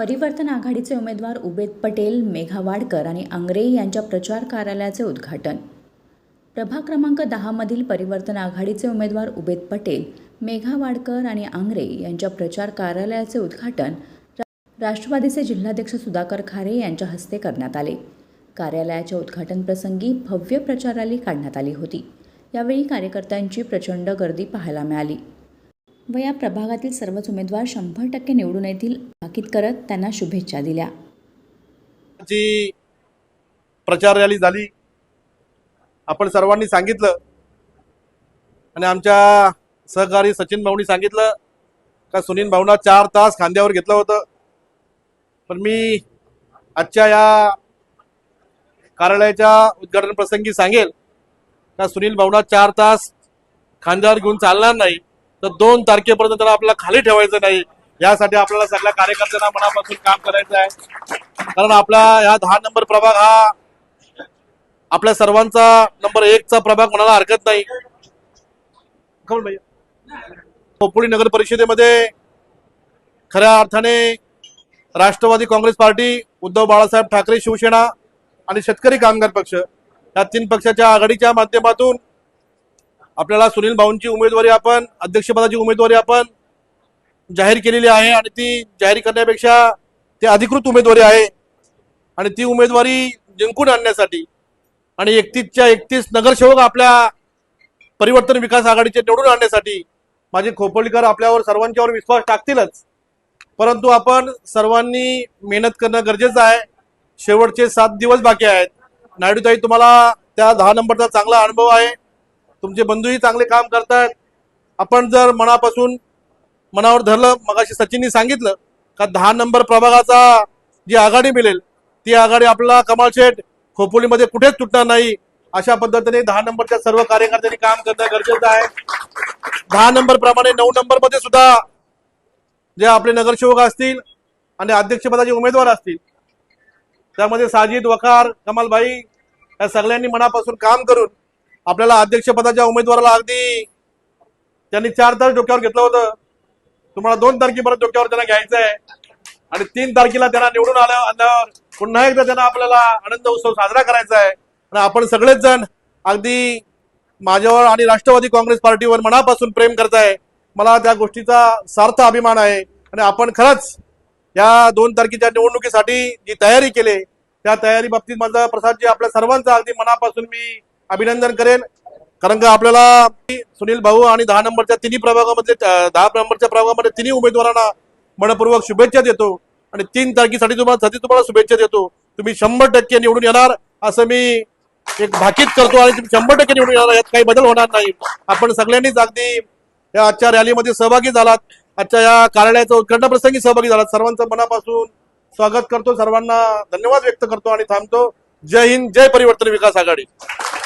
परिवर्तन आघाडीचे उमेदवार उबेद पटेल मेघा वाडकर आणि आंग्रे यांच्या प्रचार कार्यालयाचे उद्घाटन. प्रभाग क्रमांक दहामधील परिवर्तन आघाडीचे उमेदवार उबेद पटेल मेघा वाडकर आणि आंग्रे यांच्या प्रचार कार्यालयाचे उद्घाटन रा- राष्ट्रवादीचे जिल्हाध्यक्ष सुधाकर खारे यांच्या हस्ते करण्यात आले. कार्यालयाच्या उद्घाटनप्रसंगी भव्य प्रचार रॅली काढण्यात आली होती. यावेळी कार्यकर्त्यांची प्रचंड गर्दी पाहायला मिळाली. व या प्रभागातील सर्वच उमेदवार शंभर टक्के निवडून येतील भाकीत करत त्यांना शुभेच्छा दिल्या. जी प्रचार रॅली झाली आपण सर्वांनी सांगितलं आणि आमच्या सहकारी सचिन भाऊनी सांगितलं का सुनील भाऊना चार तास खांद्यावर घेतलं होतं. पण मी आजच्या या कार्यालयाच्या उद्घाटन प्रसंगी सांगेल का सुनील भाऊना चार तास खांद्यावर घेऊन चालणार नाही. तर दोन तारखेपर्यंत त्याला आपल्याला खाली ठेवायचं नाही. यासाठी आपल्याला सगळ्या कार्यकर्त्यांना मनापासून काम करायचं आहे. कारण आपला या दहा नंबर प्रभाग हा आपल्या सर्वांचा नंबर एकचा प्रभाग म्हणायला हरकत नाही. खोपोली नगर परिषदेमध्ये खऱ्या अर्थाने राष्ट्रवादी काँग्रेस पार्टी उद्धव बाळासाहेब ठाकरे शिवसेना आणि शेतकरी कामगार पक्ष या तीन पक्षाच्या आघाडीच्या माध्यमातून आपल्याला सुनील भाऊंची उमेदवारी आपण अध्यक्षपदाची उमेदवारी आपण जाहीर केलेली आहे आणि ती जाहीर करण्यापेक्षा ती अधिकृत उमेदवारी आहे. आणि ती उमेदवारी जिंकून आणण्यासाठी आणि एकतीसच्या एकतीस नगरसेवक आपल्या परिवर्तन विकास आघाडीचे निवडून आणण्यासाठी माझे खोपोलीकर आपल्यावर सर्वांच्यावर विश्वास टाकतीलच. परंतु आपण सर्वांनी मेहनत करणं गरजेचं आहे. शेवटचे सात दिवस बाकी आहेत. नायडूताई तुम्हाला त्या दहा नंबरचा चांगला अनुभव आहे. तुमचे बंधूही चांगले काम करतायत आपण जर मनापासून मनावर धरलं मगाशी सचिननी सांगितलं का दहा नंबर प्रभागाचा जी आघाडी मिळेल ती आघाडी आपल्याला कमाल शेठ खोपोलीमध्ये कुठेच तुटणार नाही. अशा पद्धतीने दहा नंबरच्या सर्व कार्यकर्त्यांनी काम करणं गरजेचं आहे. दहा नंबर प्रमाणे नऊ नंबरमध्ये सुद्धा जे आपले नगरसेवक असतील आणि अध्यक्षपदाचे उमेदवार असतील त्यामध्ये साजिद वकार कमालभाई या सगळ्यांनी मनापासून काम करून आपल्याला अध्यक्षपदाच्या उमेदवाराला अगदी त्यांनी चार तास डोक्यावर घेतलं होतं. तुम्हाला दोन तारखेपर्यंत डोक्यावर त्यांना घ्यायचं आहे आणि तीन तारखेला त्यांना निवडून आल्या आल्यावर पुन्हा एकदा त्यांना आपल्याला आनंद उत्सव साजरा करायचा आहे आणि आपण सगळेच जण अगदी माझ्यावर आणि राष्ट्रवादी काँग्रेस पार्टीवर मनापासून प्रेम करताय. मला त्या गोष्टीचा सार्थ अभिमान आहे. आणि आपण खरंच या दोन तारखेच्या निवडणुकीसाठी जी तयारी केली त्या तयारी बाबतीत माझा प्रसादजी आपल्या सर्वांचा अगदी मनापासून मी अभिनंदन करेन. कारण का आपल्याला सुनील भाऊ आणि दहा नंबरच्या तिन्ही प्रभागामध्ये दहा नंबरच्या प्रभागामध्ये तिन्ही उमेदवारांना मनपूर्वक शुभेच्छा देतो. आणि तीन तारखेसाठी तुम्हाला साठी तुम्हाला शुभेच्छा देतो. तुम्ही शंभर टक्के निवडून येणार असं मी एक भाकीत करतो आणि तुम्ही शंभर टक्के निवडून येणार यात काही बदल होणार नाही. आपण सगळ्यांनीच अगदी या आजच्या रॅलीमध्ये सहभागी झालात. आजच्या या कार्यालयाचं उद्घाटन प्रसंगी सहभागी झालात. सर्वांचं मनापासून स्वागत करतो. सर्वांना धन्यवाद व्यक्त करतो आणि थांबतो. जय हिंद जय परिवर्तन विकास आघाडी.